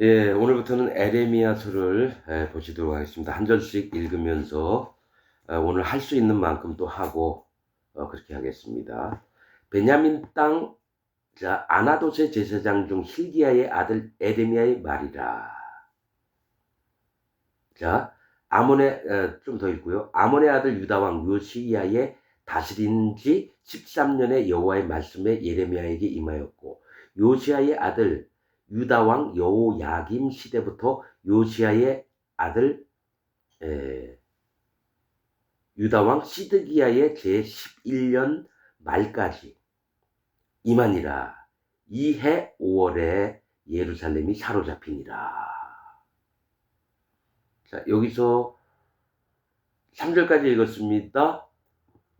예, 오늘부터는 에레미야서를 예, 보시도록 하겠습니다. 한 절씩 읽으면서 어, 오늘 할 수 있는 만큼 또 하고 어, 그렇게 하겠습니다. 베냐민 땅 자, 아나도세 제사장 중 hil기야의 아들 에레미야의 말이라. 자, 아몬의 좀 더 읽고요. 아몬의 아들 유다 왕 요시야의 다스린 지 13년의 여호와의 말씀에 예레미야에게 임하였고 요시야의 아들 유다 왕 여호야김 시대부터 요시야의 아들 에, 유다 왕 시드기야의 제 11년 말까지 이만이라 이 해 5월에 예루살렘이 사로잡히니라. 자, 여기서 3절까지 읽었습니다.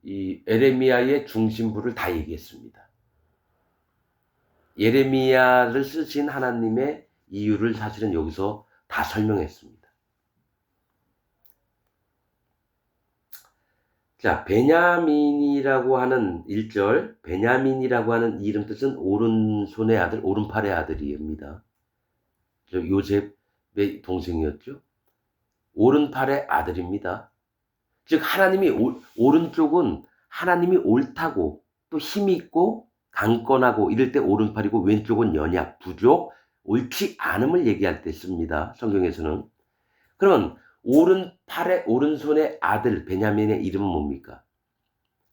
이 에레미야의 중심부를 다 얘기했습니다. 예레미야를 쓰신 하나님의 이유를 사실은 여기서 다 설명했습니다. 자, 베냐민이라고 하는 1절, 베냐민이라고 하는 이름 뜻은 오른손의 아들, 오른팔의 아들입니다. 저 요셉의 동생이었죠. 오른팔의 아들입니다. 즉, 하나님이 오, 오른쪽은 하나님이 옳다고 또 힘이 있고 강건하고 이럴 때 오른팔이고 왼쪽은 연약, 부족, 옳지 않음을 얘기할 때 씁니다. 성경에서는. 그러면 오른팔의 오른손의 아들 베냐민의 이름은 뭡니까?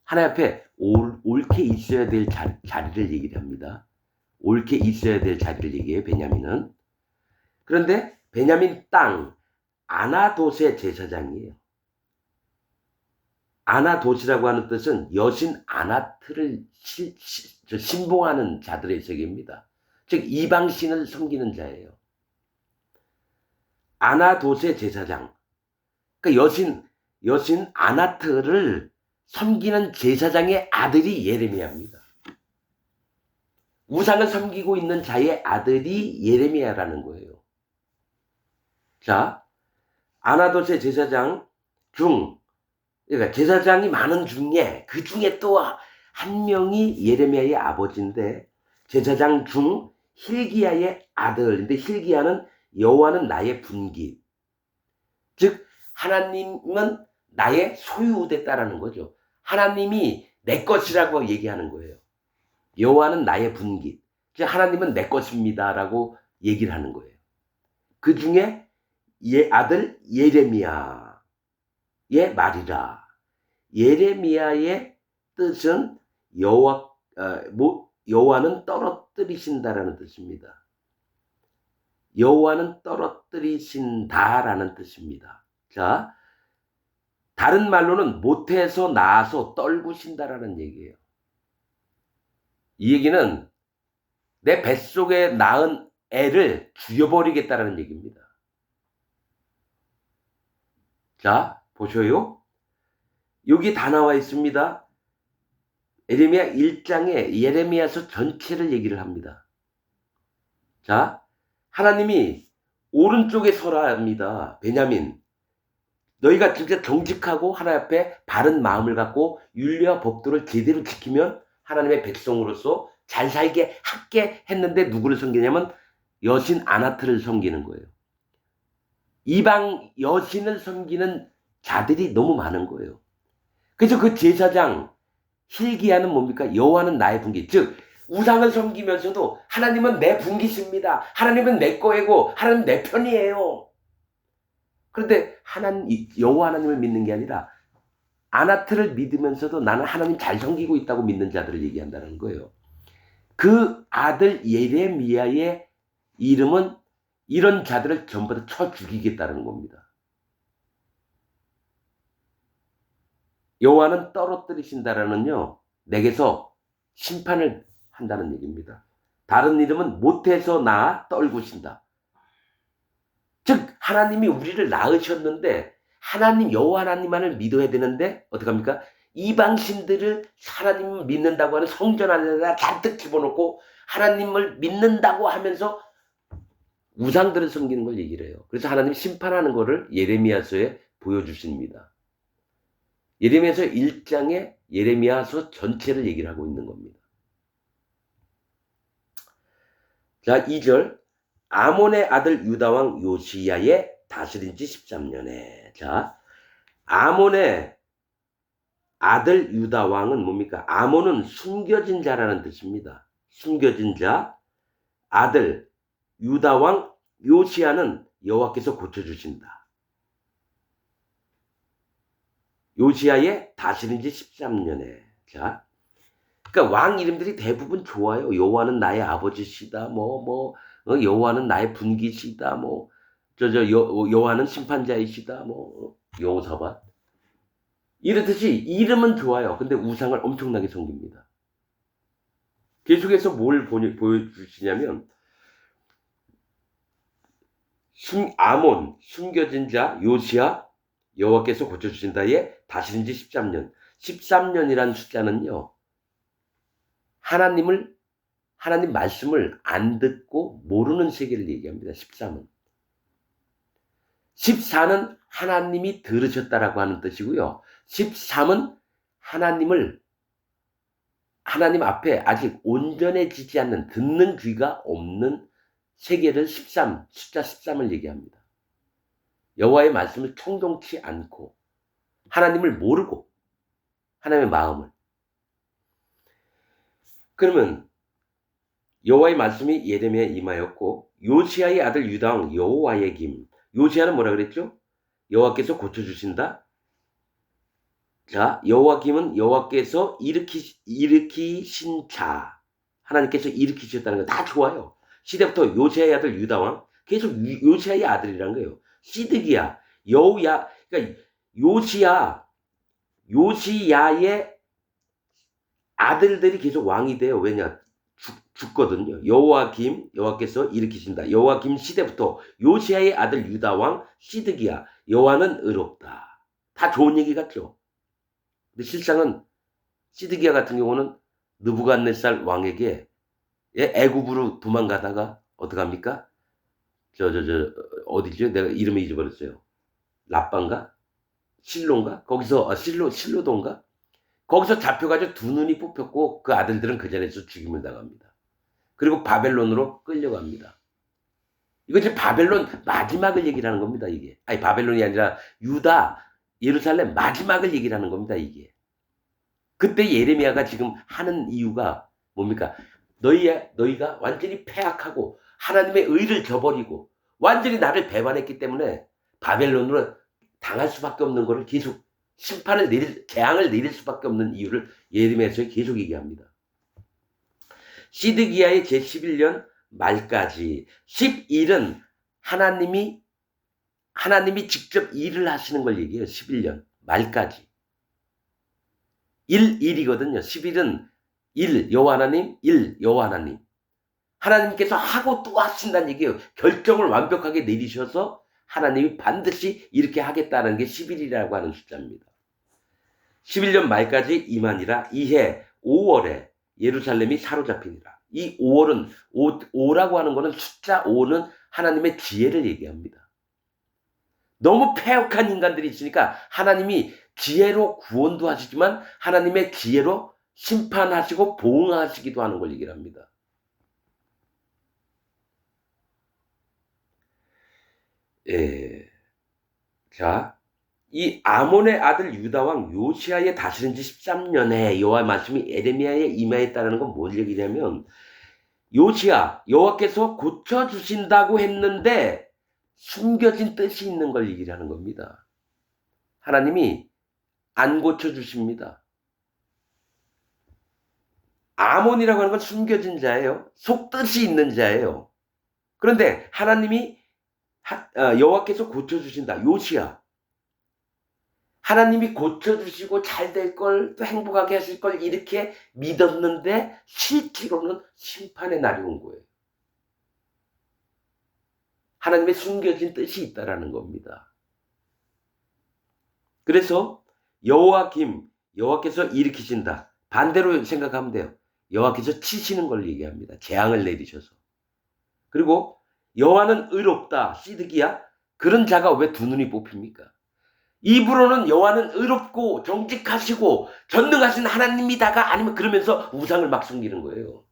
하나님 앞에 올, 옳게 있어야 될 자리, 자리를 얘기를 합니다. 옳게 있어야 될 자리를 얘기해요. 베냐민은. 그런데 베냐민 땅 아나도세 제사장이에요. 아나도시라고 하는 뜻은 여신 아나트를 시, 시, 신봉하는 자들의 세계입니다. 즉 이방신을 섬기는 자예요. 아나도세 제사장. 그러니까 여신 여신 아나트를 섬기는 제사장의 아들이 예레미야입니다. 우상을 섬기고 있는 자의 아들이 예레미야라는 거예요. 자, 아나도세 제사장 중 그러니까 제사장이 많은 중에 그 중에 또 한 명이 예레미야의 아버지인데 제사장 중 힐기야의 아들인데 힐기야는 여호와는 나의 분기 즉 하나님은 나의 소유됐다라는 거죠. 하나님이 내 것이라고 얘기하는 거예요. 여호와는 나의 분기 즉 하나님은 내 것입니다라고 얘기를 하는 거예요. 그 중에 예 아들 예레미야의 말이라. 예레미야의 뜻은 여호와 어, 뭐, 여호와는 떨어뜨리신다라는 뜻입니다. 여호와는 떨어뜨리신다라는 뜻입니다. 자, 다른 말로는 못해서 나아서 떨구신다라는 얘기예요. 이 얘기는 내 뱃속에 낳은 애를 죽여버리겠다라는 얘기입니다. 자, 보셔요. 여기 다 나와 있습니다. 예레미야 1장에 예레미야서 전체를 얘기를 합니다. 자, 하나님이 오른쪽에 서라 합니다. 베냐민. 너희가 진짜 정직하고 하나님 앞에 바른 마음을 갖고 윤리와 법도를 제대로 지키면 하나님의 백성으로서 잘 살게 합게 했는데 누구를 섬기냐면 여신 아나트를 섬기는 거예요. 이방 여신을 섬기는 자들이 너무 많은 거예요. 그래서 그 제사장 힐기야는 뭡니까? 여호와는 나의 분기. 즉 우상을 섬기면서도 하나님은 내 분기십니다. 하나님은 내 거이고 하나님 내 편이에요. 그런데 하나님 여호와 하나님을 믿는 게 아니라 아나트를 믿으면서도 나는 하나님 잘 섬기고 있다고 믿는 자들을 얘기한다는 거예요. 그 아들 예레미야의 이름은 이런 자들을 전부 다 쳐 죽이겠다는 겁니다. 여호와는 떨어뜨리신다라는요. 내게서 심판을 한다는 얘기입니다. 다른 이름은 못해서 나 떨구신다. 즉 하나님이 우리를 낳으셨는데 하나님 여호와 하나님만을 믿어야 되는데 어떡합니까? 이방신들을 하나님을 믿는다고 하는 성전 안에다 잔뜩 집어넣고 하나님을 믿는다고 하면서 우상들을 섬기는 걸 얘기를 해요. 그래서 하나님 심판하는 것을 예레미야서에 보여주십니다. 예레미야서 1장에 예레미야서 전체를 얘기를 하고 있는 겁니다. 자, 2절. 아몬의 아들 유다왕 요시야의 다스린 지 13년에. 자, 아몬의 아들 유다 왕은 뭡니까? 아몬은 숨겨진 자라는 뜻입니다. 숨겨진 자, 아들 유다 왕 요시야는 여호와께서 고쳐주신다. 요시야의 다스린 지 13년에. 자, 그러니까 왕 이름들이 대부분 좋아요. 여호와는 나의 아버지시다. 뭐, 뭐, 어, 여호와는 나의 분기시다. 뭐, 저, 저, 여, 여호와는 심판자이시다. 뭐, 여호사밧. 이렇듯이 이름은 좋아요. 근데 우상을 엄청나게 섬깁니다. 계속해서 뭘 보여, 보여주시냐면, 숨, 아몬, 숨겨진 자, 요시야, 여호와께서 고쳐주신다에 다스린 지 13년. 13년이란 숫자는요, 하나님을, 하나님 말씀을 안 듣고 모르는 세계를 얘기합니다. 13은. 14는 하나님이 들으셨다라고 하는 뜻이고요. 13은 하나님을 하나님 앞에 아직 온전해지지 않는 듣는 귀가 없는 세계를 13, 숫자 13을 얘기합니다. 여호와의 말씀을 청동치 않고 하나님을 모르고 하나님의 마음을 그러면 여호와의 말씀이 예레미야에 임하였고 요시아의 아들 유다왕 여호와의 김 요시아는 뭐라 그랬죠? 여호와께서 고쳐 주신다. 자, 여호와김은 여호와께서 일으키 일으키신 자, 하나님께서 일으키셨다는 거 다 좋아요. 시대부터 요시아의 아들 유다왕 계속 유- 요시아의 아들이란 거예요. 시드기야, 여우야, 그러니까 요시야, 요시야의 아들들이 계속 왕이 돼요. 왜냐? 죽, 죽거든요. 여호와김 여호와께서 일으키신다. 여호와김 시대부터 요시아의 아들 유다 왕 시드기야 여호와는 의롭다. 다 좋은 얘기 같죠. 근데 실상은 시드기야 같은 경우는 느부갓네살 왕에게 예, 애굽으로 도망가다가 어떡합니까? 저 저 저 어디죠? 내가 이름을 잊어버렸어요. 라빠인가? 실로인가? 거기서 아, 실로 실로도인가? 거기서 잡혀가지고 두 눈이 뽑혔고 그 아들들은 그 자리에서 죽임을 당합니다. 그리고 바벨론으로 끌려갑니다. 이거 지금 바벨론 마지막을 얘기하는 겁니다, 이게. 아니, 바벨론이 아니라 유다, 예루살렘 마지막을 얘기하는 겁니다, 이게. 그때 예레미야가 지금 하는 이유가 뭡니까? 너희, 너희가 완전히 패악하고 하나님의 의를 저버리고 완전히 나를 배반했기 때문에 바벨론으로 당할 수밖에 없는 것을 계속 심판을 내릴, 재앙을 내릴 수밖에 없는 이유를 예레미야서에 계속 얘기합니다. 시드기야의 제11년 말까지 11은 하나님이 하나님이 직접 일을 하시는 걸 얘기해요. 11년 말까지. 1, 1이거든요. 11은 1, 여호와 하나님, 1, 여호와 하나님. 하나님께서 하고 또 하신다는 얘기예요. 결정을 완벽하게 내리셔서 하나님이 반드시 이렇게 하겠다는 게 11이라고 하는 숫자입니다. 11년 말까지 이만이라 이해 5월에 예루살렘이 사로잡히니라. 이 5월은 5, 5라고 하는 것은 숫자 5는 하나님의 지혜를 얘기합니다. 너무 폐역한 인간들이 있으니까 하나님이 지혜로 구원도 하시지만 하나님의 지혜로 심판하시고 보응하시기도 하는 걸 얘기를 합니다. 예. 자, 이 아몬의 아들 유다왕 요시아의 다스린 지 13년에 여호와의 말씀이 에레미야에 임하였다는 건 뭔 얘기냐면 요시아 여호와께서 고쳐 주신다고 했는데 숨겨진 뜻이 있는 걸 얘기하는 겁니다. 하나님이 안 고쳐 주십니다. 아몬이라고 하는 건 숨겨진 자예요. 속뜻이 있는 자예요. 그런데 하나님이 하- 어, 여호와께서 고쳐 주신다. 요시아 하나님이 고쳐주시고 잘 될 걸, 또 행복하게 하실 걸 이렇게 믿었는데 실제로는 심판의 날이 온 거예요. 하나님의 숨겨진 뜻이 있다라는 겁니다. 그래서 여호와김, 여호와께서 일으키신다. 반대로 생각하면 돼요. 여호와께서 치시는 걸 얘기합니다. 재앙을 내리셔서. 그리고 여호와는 의롭다. 시드기야. 그런 자가 왜 두 눈이 뽑힙니까? 입으로는 여호와는 의롭고 정직하시고 전능하신 하나님이다가 아니면 그러면서 우상을 막 숨기는 거예요.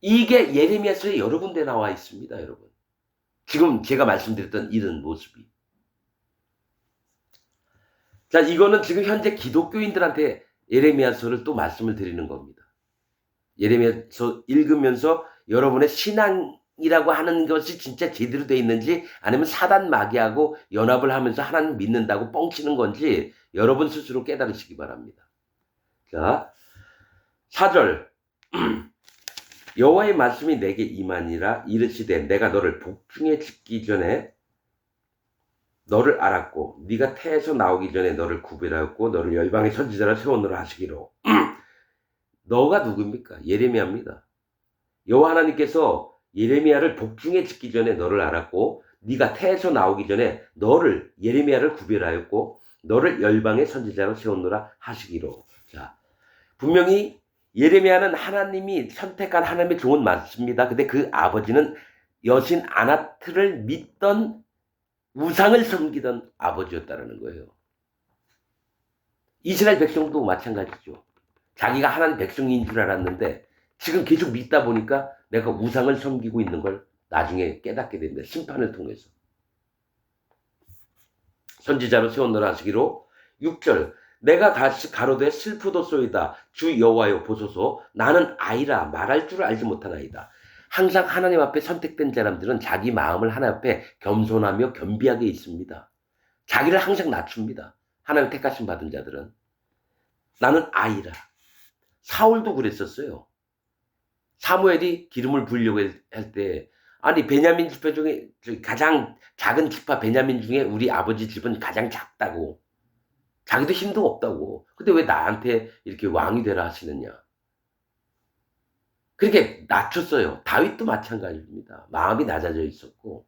이게 예레미야서에 여러 군데 나와 있습니다, 여러분. 지금 제가 말씀드렸던 이런 모습이. 자, 이거는 지금 현재 기독교인들한테 예레미야서를 또 말씀을 드리는 겁니다. 예레미야서 읽으면서 여러분의 신앙이라고 하는 것이 진짜 제대로 돼 있는지 아니면 사단 마귀하고 연합을 하면서 하나님 믿는다고 뻥치는 건지 여러분 스스로 깨달으시기 바랍니다. 자, 4절 여호와의 말씀이 내게 임하니라 이르시되 내가 너를 복중에 짓기 전에 너를 알았고 네가 태에서 나오기 전에 너를 구별하였고 너를 열방의 선지자라 세워놓으라 하시기로 너가 누굽니까? 예레미야입니다. 여호와 하나님께서 예레미야를 복중에 짓기 전에 너를 알았고 네가 태에서 나오기 전에 너를 예레미야를 구별하였고 너를 열방의 선지자로 세워놓으라 하시기로 자 분명히 예레미야는 하나님이 선택한 하나님의 종은 맞습니다. 근데 그 아버지는 여신 아나트를 믿던 우상을 섬기던 아버지였다는 거예요. 이스라엘 백성도 마찬가지죠. 자기가 하나님 백성인 줄 알았는데 지금 계속 믿다 보니까 내가 우상을 섬기고 있는 걸 나중에 깨닫게 됩니다. 심판을 통해서. 선지자로 세워놓으라 하시기로 6절 내가 가로되 슬프도소이다 주 여호와여 보소서 나는 아이라 말할 줄 알지 못하나이다. 항상 하나님 앞에 선택된 사람들은 자기 마음을 하나님 앞에 겸손하며 겸비하게 있습니다. 자기를 항상 낮춥니다. 하나님 택하심 받은 자들은 나는 아이라. 사울도 그랬었어요. 사무엘이 기름을 부으려고 할 때 아니 베냐민 지파 중에 가장 작은 지파 베냐민 중에 우리 아버지 집은 가장 작다고. 자기도 힘도 없다고. 근데 왜 나한테 이렇게 왕이 되라 하시느냐? 그렇게 낮췄어요. 다윗도 마찬가지입니다. 마음이 낮아져 있었고.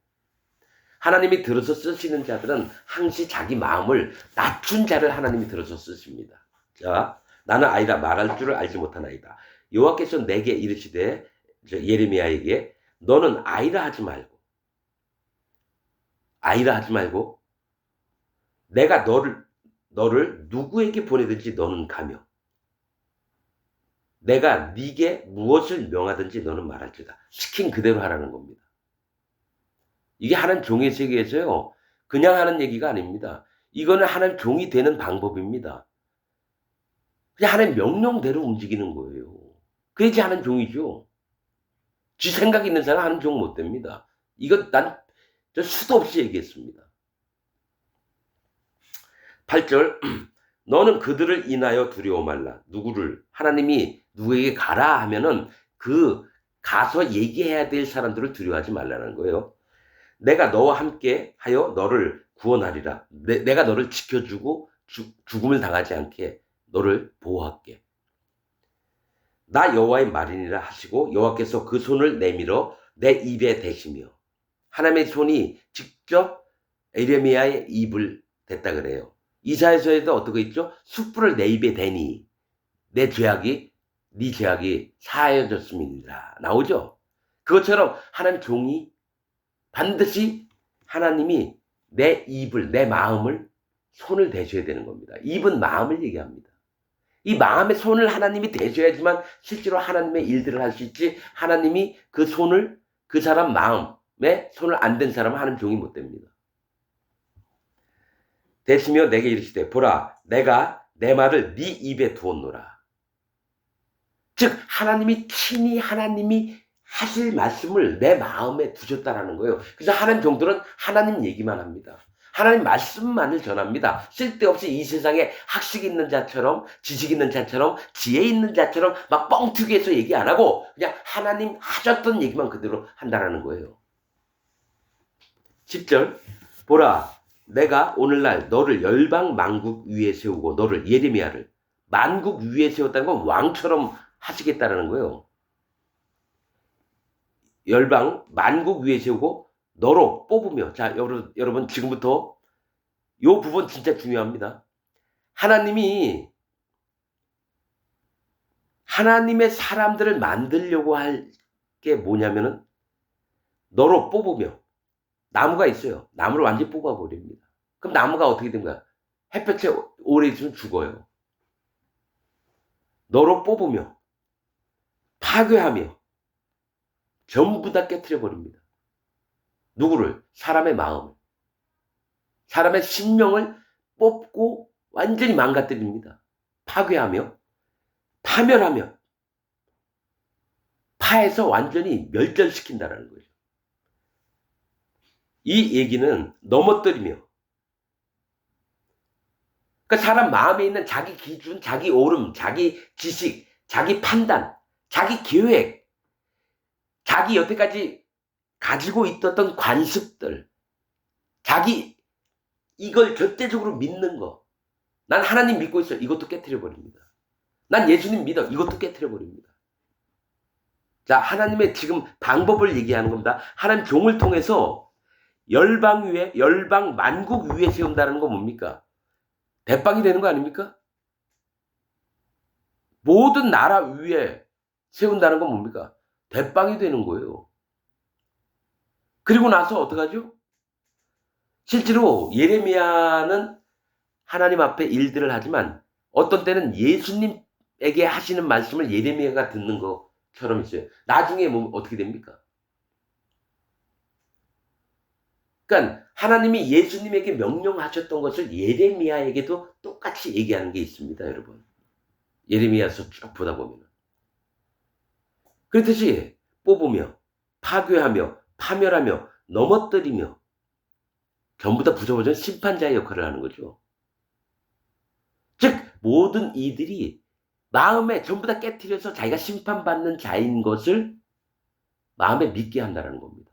하나님이 들어서 쓰시는 자들은 항시 자기 마음을 낮춘 자를 하나님이 들어서 쓰십니다. 자 나는 아이라 말할 줄을 알지 못하나이다 여호와께서 내게 이르시되 예레미야에게 너는 아이라 하지 말고 아이라 하지 말고 내가 너를 너를 누구에게 보내든지 너는 가며 내가 네게 무엇을 명하든지 너는 말할지다. 시킨 그대로 하라는 겁니다. 이게 하나님 종의 세계에서요. 그냥 하는 얘기가 아닙니다. 이거는 하나님 종이 되는 방법입니다. 그냥 하나님 명령대로 움직이는 거예요. 그래야지 하나님 종이죠. 지 생각 있는 사람 하나님 종못 됩니다. 이거 난 수도 없이 얘기했습니다. 8절 너는 그들을 인하여 두려워 말라. 누구를 하나님이 누구에게 가라 하면은 그 가서 얘기해야 될 사람들을 두려워하지 말라는 거예요. 내가 너와 함께 하여 너를 구원하리라. 내, 가 너를 지켜주고 주, 죽음을 당하지 않게 너를 보호할게. 나 여호와의 말이니라 하시고 여호와께서 그 손을 내밀어 내 입에 대시며 하나님의 손이 직접 에레미야의 입을 댔다 그래요. 이사에서에도 어떻게 있죠? 숯불을 내 입에 대니 내 죄악이 네 죄악이 사해졌습니다. 나오죠? 그것처럼 하나님 종이 반드시 하나님이 내 입을 내 마음을 손을 대셔야 되는 겁니다. 입은 마음을 얘기합니다. 이 마음의 손을 하나님이 대셔야지만 실제로 하나님의 일들을 할 수 있지 하나님이 그 손을 그 사람 마음에 손을 안 댄 사람은 하나님 종이 못 됩니다. 대시며 내게 이르시되 보라 내가 내 말을 네 입에 두었노라. 즉 하나님이 친히 하나님이 하실 말씀을 내 마음에 두셨다라는 거예요. 그래서 하나님 종들은 하나님 얘기만 합니다. 하나님 말씀만을 전합니다. 쓸데없이 이 세상에 학식 있는 자처럼 지식 있는 자처럼 지혜 있는 자처럼 막 뻥튀기해서 얘기 안 하고 그냥 하나님 하셨던 얘기만 그대로 한다라는 거예요. 10절 보라 내가 오늘날 너를 열방 만국 위에 세우고 너를 예레미야를 만국 위에 세웠다는 건 왕처럼 하시겠다라는 거예요. 열방 만국 위에 세우고 너로 뽑으며 자 여러분 여러분 지금부터 요 부분 진짜 중요합니다. 하나님이 하나님의 사람들을 만들려고 할 게 뭐냐면은 너로 뽑으며 나무가 있어요. 나무를 완전히 뽑아버립니다. 그럼 나무가 어떻게 된 거야? 햇볕에 오래 있으면 죽어요. 너로 뽑으며, 파괴하며, 전부 다 깨뜨려 버립니다. 누구를? 사람의 마음을. 사람의 신명을 뽑고 완전히 망가뜨립니다. 파괴하며 파멸하며 파에서 완전히 멸절시킨다라는 거죠. 이 얘기는 넘어뜨리며 그러니까 사람 마음에 있는 자기 기준, 자기 오름, 자기 지식, 자기 판단, 자기 계획, 자기 여태까지 가지고 있었던 관습들, 자기 이걸 절대적으로 믿는 거. 난 하나님 믿고 있어. 이것도 깨뜨려 버립니다. 난 예수님 믿어. 이것도 깨뜨려 버립니다. 자, 하나님의 지금 방법을 얘기하는 겁니다. 하나님 종을 통해서 열방 위에, 열방 만국 위에 세운다는 건 뭡니까? 대빵이 되는 거 아닙니까? 모든 나라 위에 세운다는 건 뭡니까? 대빵이 되는 거예요. 그리고 나서 어떡하죠? 실제로 예레미야는 하나님 앞에 일들을 하지만 어떤 때는 예수님에게 하시는 말씀을 예레미야가 듣는 것처럼 있어요. 나중에 뭐 어떻게 됩니까? 그러니까 하나님이 예수님에게 명령하셨던 것을 예레미야에게도 똑같이 얘기하는 게 있습니다, 여러분. 예레미야서 쭉 보다 보면. 그렇듯이 뽑으며 파괴하며 파멸하며 넘어뜨리며 전부 다 부서버진 심판자의 역할을 하는 거죠. 즉 모든 이들이 마음에 전부 다 깨뜨려서 자기가 심판받는 자인 것을 마음에 믿게 한다는 겁니다.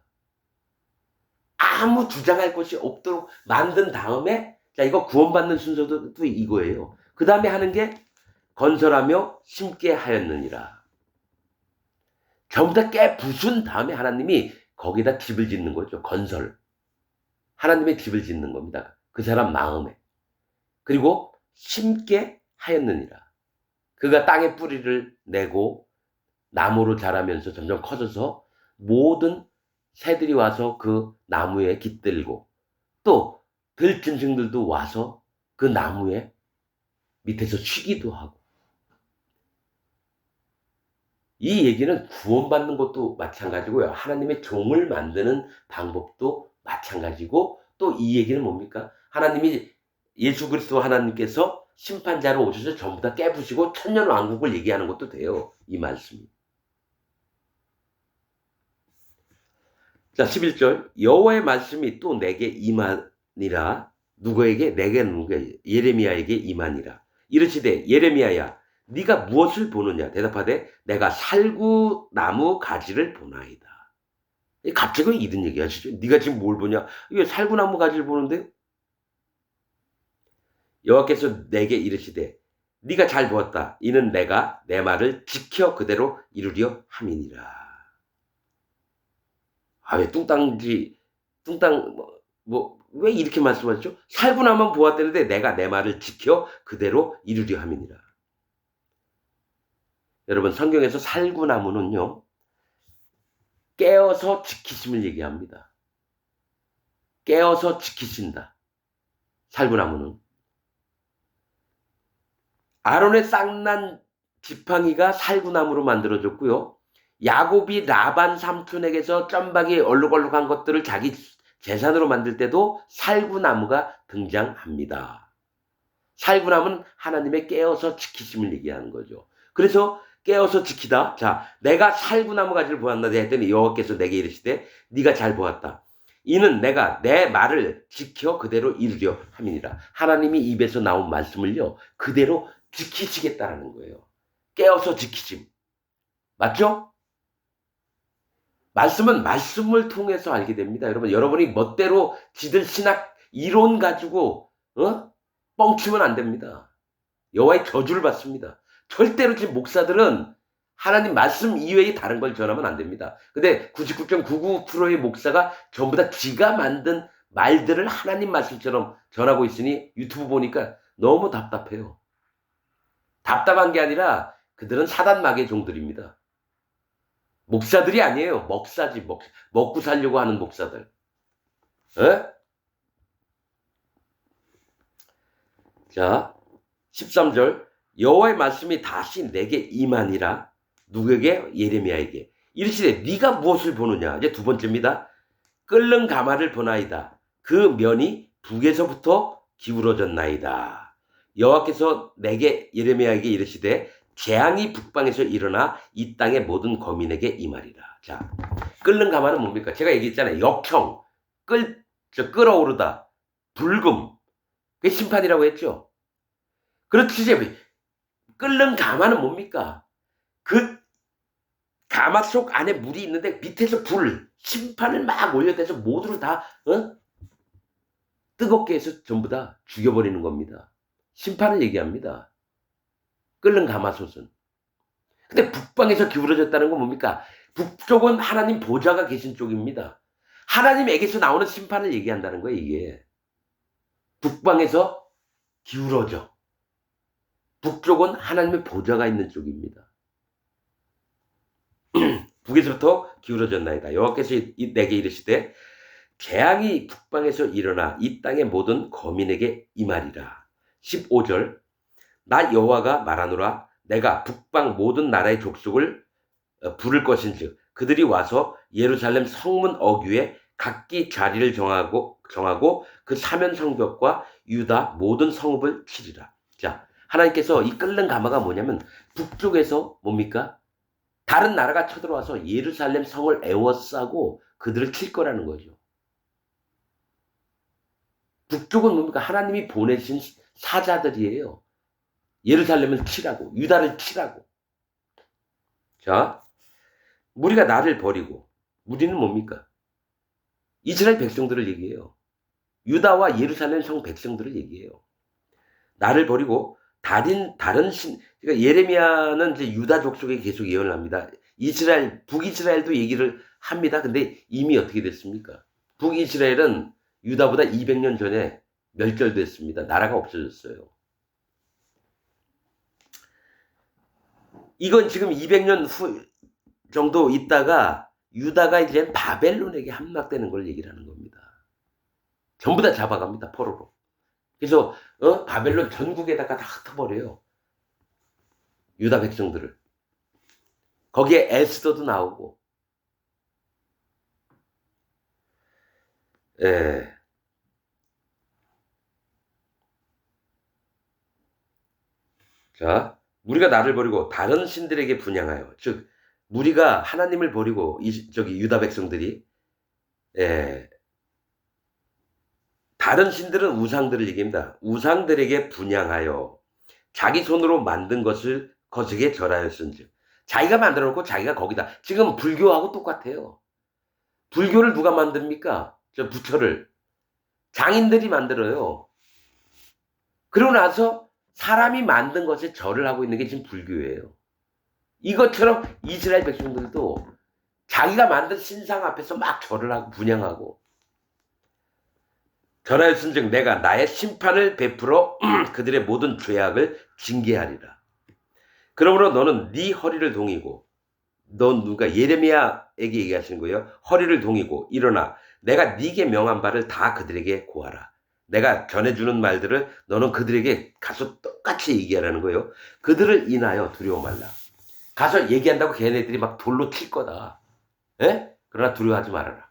아무 주장할 것이 없도록 만든 다음에 자 이거 구원받는 순서도 또 이거예요. 그 다음에 하는 게 건설하며 심게 하였느니라. 전부 다 깨부순 다음에 하나님이 거기다 집을 짓는 거죠. 건설. 하나님의 집을 짓는 겁니다. 그 사람 마음에. 그리고 심게 하였느니라. 그가 땅에 뿌리를 내고 나무로 자라면서 점점 커져서 모든 새들이 와서 그 나무에 깃들고 또 들짐승들도 와서 그 나무에 밑에서 쉬기도 하고 이 얘기는 구원받는 것도 마찬가지고요. 하나님의 종을 만드는 방법도 마찬가지고 또 이 얘기는 뭡니까? 하나님이 예수 그리스도 하나님께서 심판자로 오셔서 전부 다 깨부시고 천년 왕국을 얘기하는 것도 돼요. 이 말씀이. 자, 11절. 여호와의 말씀이 또 내게 임하니라. 누구에게? 내게 누가 예레미야에게 임하니라. 이르시되 예레미야야 네가 무엇을 보느냐? 대답하되 내가 살구 나무 가지를 보나이다. 갑자기 이런 얘기 하시죠. 네가 지금 뭘 보냐? 이게 살구 나무 가지를 보는데 여호와께서 내게 이르시되 네가 잘 보았다. 이는 내가 내 말을 지켜 그대로 이루려 함이니라. 아, 왜 뚱땅지, 뚱땅, 뭐, 왜 이렇게 말씀하셨죠? 살구나만 보았다는데 내가 내 말을 지켜 그대로 이루려 함이니라. 여러분, 성경에서 살구나무는요, 깨어서 지키심을 얘기합니다. 깨어서 지키신다. 살구나무는. 아론의 쌍난 지팡이가 살구나무로 만들어졌고요. 야곱이 라반 삼촌에게서 점박이 얼룩얼룩한 것들을 자기 재산으로 만들 때도 살구나무가 등장합니다. 살구나무는 하나님의 깨어서 지키심을 얘기하는 거죠. 그래서 깨어서 지키다. 자, 내가 살구나무 가지를 보았나 했더니 여호와께서 내게 이르시되 네가 잘 보았다. 이는 내가 내 말을 지켜 그대로 이루려 함이니라. 하나님이 입에서 나온 말씀을요 그대로 지키시겠다라는 거예요. 깨어서 지키심. 맞죠? 말씀은 말씀을 통해서 알게 됩니다. 여러분, 여러분이 멋대로 지들 신학 이론 가지고 어? 뻥치면 안 됩니다. 여호와의 저주를 받습니다. 절대로 지금 목사들은 하나님 말씀 이외에 다른 걸 전하면 안 됩니다. 근데 99.99%의 목사가 전부 다 지가 만든 말들을 하나님 말씀처럼 전하고 있으니 유튜브 보니까 너무 답답해요. 답답한 게 아니라 그들은 사단마귀의 종들입니다. 목사들이 아니에요. 먹사지, 먹, 먹고 살려고 하는 목사들. 에? 자, 13절. 여호와의 말씀이 다시 내게 임하니라. 누구에게? 예레미야에게. 이르시되 네가 무엇을 보느냐 이제 두 번째입니다. 끓는 가마를 보나이다. 그 면이 북에서부터 기울어졌나이다. 여호와께서 내게 예레미야에게 이르시되 재앙이 북방에서 일어나 이 땅의 모든 거민에게 임하리라. 자, 끓는 가마는 뭡니까? 제가 얘기했잖아요. 역형, 끓, 저 끓어오르다, 불금, 그게 심판이라고 했죠. 이제 끓는 가마는 뭡니까? 그 가마 속 안에 물이 있는데 밑에서 불, 심판을 막 올려대서 모두를 다 어? 뜨겁게 해서 전부 다 죽여버리는 겁니다. 심판을 얘기합니다. 끓는 가마솥은. 근데 북방에서 기울어졌다는 건 뭡니까? 북쪽은 하나님 보좌가 계신 쪽입니다. 하나님에게서 나오는 심판을 얘기한다는 거예요, 이게. 북방에서 기울어져. 북쪽은 하나님의 보좌가 있는 쪽입니다. 북에서부터 기울어졌나이다. 여호와께서 이- 내게 이르시되 재앙이 북방에서 일어나 이 땅의 모든 거민에게 임하리라. 15절 나 여호와가 말하노라 내가 북방 모든 나라의 족속을 어, 부를 것인즉 그들이 와서 예루살렘 성문 어귀에 각기 자리를 정하고 정하고 그 사면 성벽과 유다 모든 성읍을 치리라. 자, 하나님께서 이 끓는 가마가 뭐냐면 북쪽에서 뭡니까? 다른 나라가 쳐들어와서 예루살렘 성을 에워싸고 그들을 칠 거라는 거죠. 북쪽은 뭡니까? 하나님이 보내신 사자들이에요. 예루살렘을 치라고, 유다를 치라고. 자, 무리가 나를 버리고, 무리는 뭡니까? 이스라엘 백성들을 얘기해요. 유다와 예루살렘 성 백성들을 얘기해요. 나를 버리고 다른 다른 신 그러니까 예레미야는 이제 유다 족속에 계속 예언을 합니다. 이스라엘 북이스라엘도 얘기를 합니다. 근데 이미 어떻게 됐습니까? 북이스라엘은 유다보다 200년 전에 멸절됐습니다. 나라가 없어졌어요. 이건 지금 200년 후 정도 있다가 유다가 이제 바벨론에게 함락되는 걸 얘기를 하는 겁니다. 전부 다 잡아갑니다. 포로로. 그래서 어? 바벨론 전국에다가 다 흩어버려요. 유다 백성들을. 거기에 에스더도 나오고. 예. 자, 우리가 나를 버리고 다른 신들에게 분양하여, 즉 우리가 하나님을 버리고 이 저기 유다 백성들이 예, 다른 신들은 우상들을 얘기합니다. 우상들에게 분양하여 자기 손으로 만든 것을 거스게 절하였은즉 자기가 만들어 놓고 자기가 거기다 지금 불교하고 똑같아요. 불교를 누가 만듭니까? 저 부처를 장인들이 만들어요. 그러고 나서 사람이 만든 것에 절을 하고 있는 게 지금 불교예요. 이것처럼 이스라엘 백성들도 자기가 만든 신상 앞에서 막 절을 하고 분양하고 전하였은즉 내가 나의 심판을 베풀어 그들의 모든 죄악을 징계하리라. 그러므로 너는 네 허리를 동이고 넌 누가 예레미야에게 얘기하시는 거예요. 허리를 동이고 일어나 내가 네게 명한 바를 다 그들에게 고하라. 내가 전해주는 말들을 너는 그들에게 가서 똑같이 얘기하라는 거예요. 그들을 인하여 두려워 말라. 가서 얘기한다고 걔네들이 막 돌로 칠 거다. 예? 그러나 두려워하지 말아라.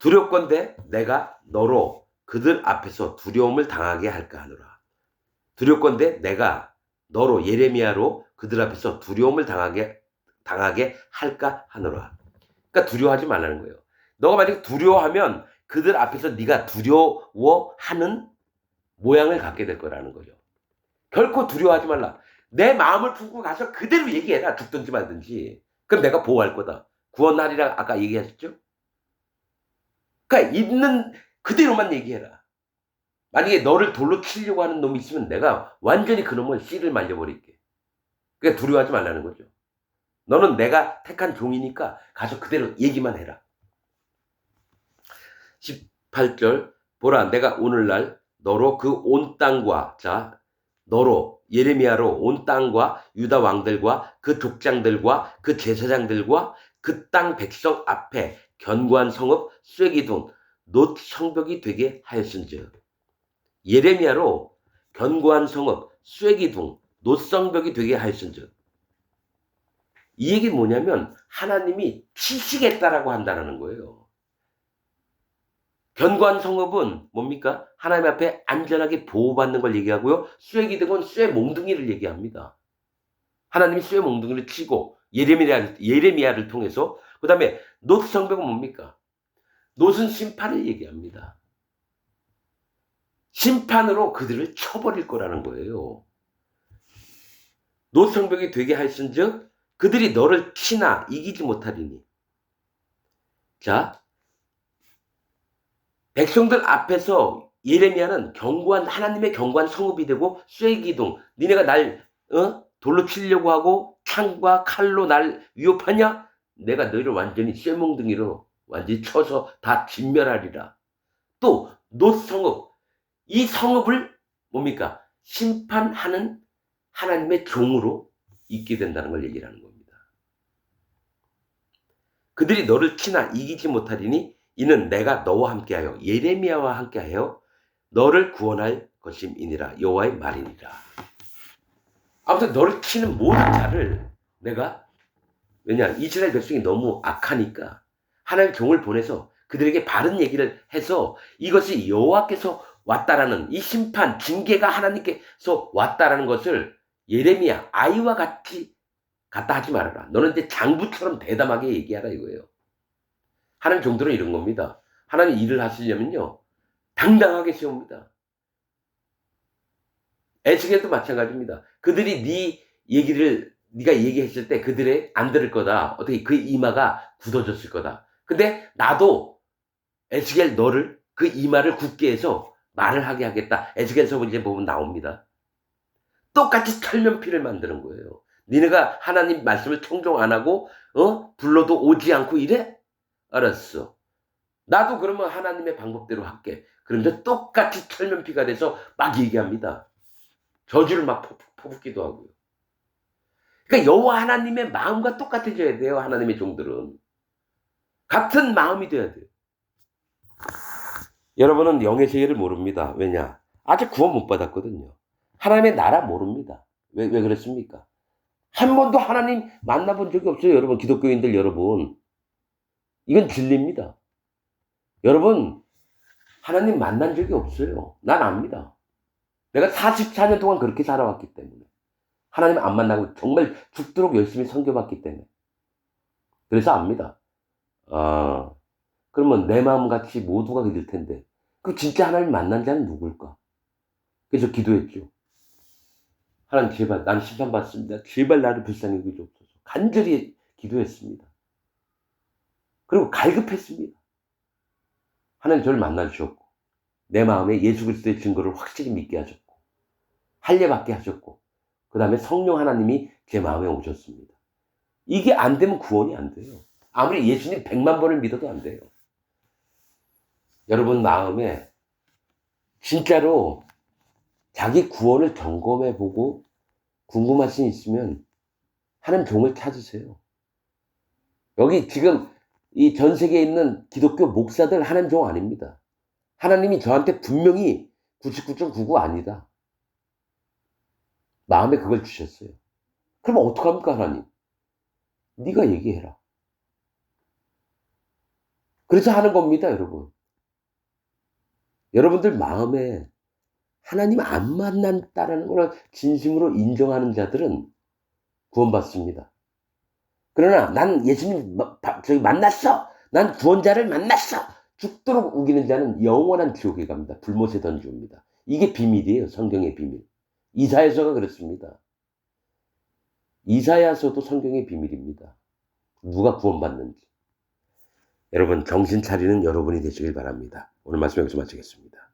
두렵건대 내가 너로 그들 앞에서 두려움을 당하게 할까 하노라. 두렵건대 내가 너로 예레미야로 그들 앞에서 두려움을 당하게 당하게 할까 하노라. 그러니까 두려워하지 말라는 거예요. 너가 만약 두려워하면 그들 앞에서 네가 두려워하는 모양을 갖게 될 거라는 거죠. 결코 두려워하지 말라. 내 마음을 품고 가서 그대로 얘기해라. 죽든지 말든지. 그럼 내가 보호할 거다. 구원하리라 아까 얘기하셨죠? 그러니까 있는 그대로만 얘기해라. 만약에 너를 돌로 치려고 하는 놈이 있으면 내가 완전히 그 놈을 씨를 말려버릴게. 그러니까 두려워하지 말라는 거죠. 너는 내가 택한 종이니까 가서 그대로 얘기만 해라. 18절 보라 내가 오늘날 너로 그 온 땅과 자 너로 예레미야로 온 땅과 유다 왕들과 그 족장들과 그 제사장들과 그 땅 백성 앞에 견고한 성읍 쇠기둥 놋 성벽이 되게 하였은즉 예레미야로 견고한 성읍 쇠기둥 놋 성벽이 되게 하였은즉 이 얘기는 뭐냐면 하나님이 치시겠다라고 한다라는 거예요. 견고한 성읍은 뭡니까? 하나님 앞에 안전하게 보호받는 걸 얘기하고요. 쇠 기둥은 쇠 몽둥이를 얘기합니다. 하나님이 쇠 몽둥이를 치고 예레미야, 예레미야를 통해서 그 다음에 노트 성벽은 뭡니까? 노은 심판을 얘기합니다. 심판으로 그들을 쳐버릴 거라는 거예요. 노트 성벽이 되게 하였은즉 그들이 너를 치나 이기지 못하리니. 자, 백성들 앞에서 예레미야는 견고한 하나님의 견고한 성읍이 되고 쇠기둥 니네가 날 어? 돌로 치려고 하고 창과 칼로 날 위협하냐? 내가 너희를 완전히 쇠몽둥이로 완전히 쳐서 다 진멸하리라. 또 노성읍 이 성읍을 뭡니까? 심판하는 하나님의 종으로 있게 된다는 걸 얘기를 하는 겁니다. 그들이 너를 치나 이기지 못하리니 이는 내가 너와 함께하여 예레미야와 함께하여 너를 구원할 것임이니라 여호와의 말이니라. 아무튼 너를 치는 모든 자를 내가 왜냐 이스라엘 백성이 너무 악하니까 하나님 종을 보내서 그들에게 바른 얘기를 해서 이것이 여호와께서 왔다라는 이 심판 징계가 하나님께서 왔다라는 것을 예레미야 아이와 같이 갖다 하지 말아라. 너는 이제 장부처럼 대담하게 얘기하라 이거예요. 하나님 종들은 이런 겁니다. 하나님 일을 하시려면요 당당하게 세웁니다. 에스겔도 마찬가지입니다. 그들이 네 얘기를 네가 얘기했을 때 그들의 안 들을 거다. 어떻게 그 이마가 굳어졌을 거다. 근데 나도 에스겔 너를 그 이마를 굳게 해서 말을 하게 하겠다. 에스겔서 이제 보면 나옵니다. 똑같이 철면피를 만드는 거예요. 니네가 하나님 말씀을 청종 안 하고 어 불러도 오지 않고 이래? 알았어. 나도 그러면 하나님의 방법대로 할게. 그런데 똑같이 철면피가 돼서 막 얘기합니다. 저주를 막 퍼붓기도 하고요. 그러니까 여호와 하나님의 마음과 똑같아져야 돼요. 하나님의 종들은 같은 마음이 돼야 돼요. 여러분은 영의 세계를 모릅니다. 왜냐? 아직 구원 못 받았거든요. 하나님의 나라 모릅니다. 왜, 왜 그랬습니까? 한 번도 하나님 만나본 적이 없어요. 여러분, 기독교인들 여러분. 이건 진리입니다. 여러분, 하나님 만난 적이 없어요. 난 압니다. 내가 44년 동안 그렇게 살아왔기 때문에. 하나님 안 만나고 정말 죽도록 열심히 섬겨봤기 때문에. 그래서 압니다. 아, 그러면 내 마음 같이 모두가 그럴 텐데. 그 진짜 하나님 만난 자는 누굴까? 그래서 기도했죠. 하나님 제발 난 심판 받습니다. 제발 나를 불쌍히 여기주옵소서. 간절히 기도했습니다. 그리고 갈급했습니다. 하나님 저를 만나 주셨고 내 마음에 예수 그리스도의 증거를 확실히 믿게 하셨고 할례받게 하셨고 그 다음에 성령 하나님이 제 마음에 오셨습니다. 이게 안 되면 구원이 안 돼요. 아무리 예수님 백만 번을 믿어도 안 돼요. 여러분 마음에 진짜로 자기 구원을 점검해 보고 궁금하신 있으면 하는 종을 찾으세요. 여기 지금 이 전 세계에 있는 기독교 목사들 하는 종 아닙니다. 하나님이 저한테 분명히 99.99 아니다. 마음에 그걸 주셨어요. 그럼 어떡합니까, 하나님? 네가 얘기해라. 그래서 하는 겁니다, 여러분. 여러분들 마음에 하나님 안 만난다라는 걸 진심으로 인정하는 자들은 구원받습니다. 그러나 난 예수님 저기 만났어. 난 구원자를 만났어. 죽도록 우기는 자는 영원한 지옥에 갑니다. 불못에 던집니다. 이게 비밀이에요. 성경의 비밀. 이사야서가 그렇습니다. 이사야서도 성경의 비밀입니다. 누가 구원받는지. 여러분 정신 차리는 여러분이 되시길 바랍니다. 오늘 말씀 여기서 마치겠습니다.